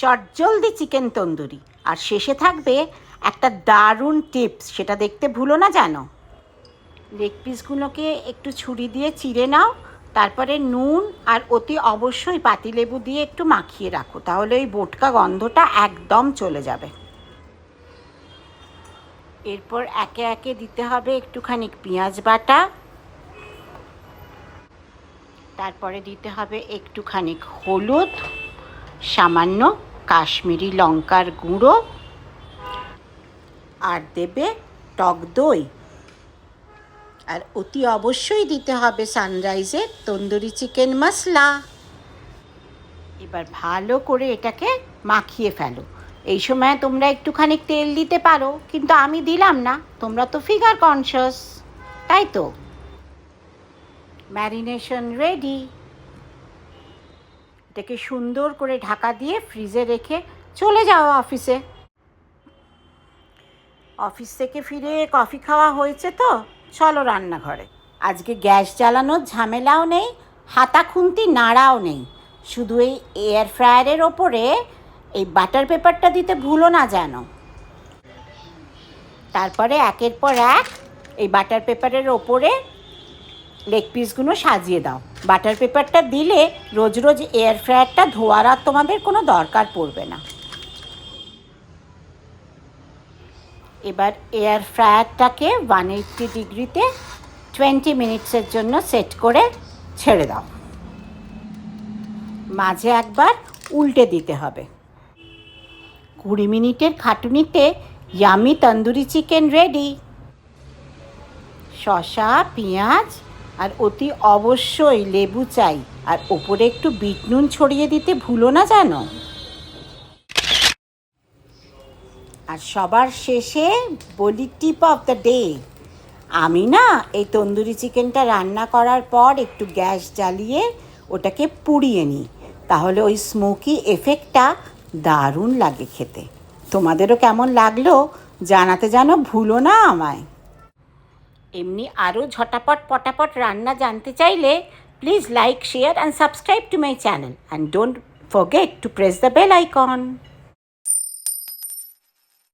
চটজলদি চিকেন তন্দুরি। আর শেষে থাকবে একটা দারুণ টিপস, সেটা দেখতে ভুলো না জানো? লেগ পিসগুলোকে একটু ছুরি দিয়ে চিড়ে নাও, তারপরে নুন আর অতি অবশ্যই পাতিলেবু দিয়ে একটু মাখিয়ে রাখো, তাহলে ওই বোটকা গন্ধটা একদম চলে যাবে। এরপর একে একে দিতে হবে একটুখানি পেঁয়াজ বাটা। তারপরে দিতে হবে একটুখানি হলুদ, সামান্য কাশ্মীরি লঙ্কার গুঁড়ো আর দেবে টক দই। আর অতি অবশ্যই দিতে হবে সানরাইজের তন্দুরি চিকেন মশলা। এবার ভালো করে এটাকে মাখিয়ে ফেলো। এই সময় তোমরা একটুখানি তেল দিতে পারো, কিন্তু আমি দিলাম না। তোমরা তো ফিগার কনসিয়াস তাই তো? ম্যারিনেশন রেডি এটাকে সুন্দর করে ঢাকা দিয়ে ফ্রিজে রেখে চলে যাও অফিসে। অফিস থেকে ফিরে কফি খাওয়া হয়েছে তো, চলো রান্নাঘরে। আজকে গ্যাস জ্বালানোর ঝামেলাও নেই, হাতা খুন্তি নাড়াও নেই। শুধু এই এয়ার ফ্রায়ারের ওপরে এই বাটার পেপারটা দিতে ভুলো না যেন। তারপরে একের পর এক এই বাটার পেপারের ওপরে লেগ পিসগুলো সাজিয়ে দাও। বাটার পেপারটা দিলে রোজ রোজ এয়ার ফ্রায়ারটা ধোয়ার আর তোমাদের কোনো দরকার পড়বে না। এবার এয়ার ফ্রায়ারটাকে ওয়ান এইট্টি ডিগ্রিতে টোয়েন্টি মিনিটসের জন্য সেট করে ছেড়ে দাও। মাঝে একবার উল্টে দিতে হবে। কুড়ি মিনিটের খাটুনিতে ইয়ামি তন্দুরি চিকেন রেডি শসা, পেঁয়াজ আর অতি অবশ্যই লেবু চাই। আর ওপরে একটু বিট নুন ছড়িয়ে দিতে ভুলো না জানো আর সবার শেষে বলি টিপ অফ দ্য ডে আমি না, এই তন্দুরি চিকেনটা রান্না করার পর একটু গ্যাস জ্বালিয়ে ওটাকে পুড়িয়ে নিই। তাহলে ওই স্মোকি এফেক্টটা দারুণ লাগে খেতে। তোমাদেরও কেমন লাগল জানাতে যেন ভুলো না আমায়। এমনি আরও ঝটাপট পটাপট রান্না জানতে চাইলে please like share and subscribe to my channel and don't forget to press the bell icon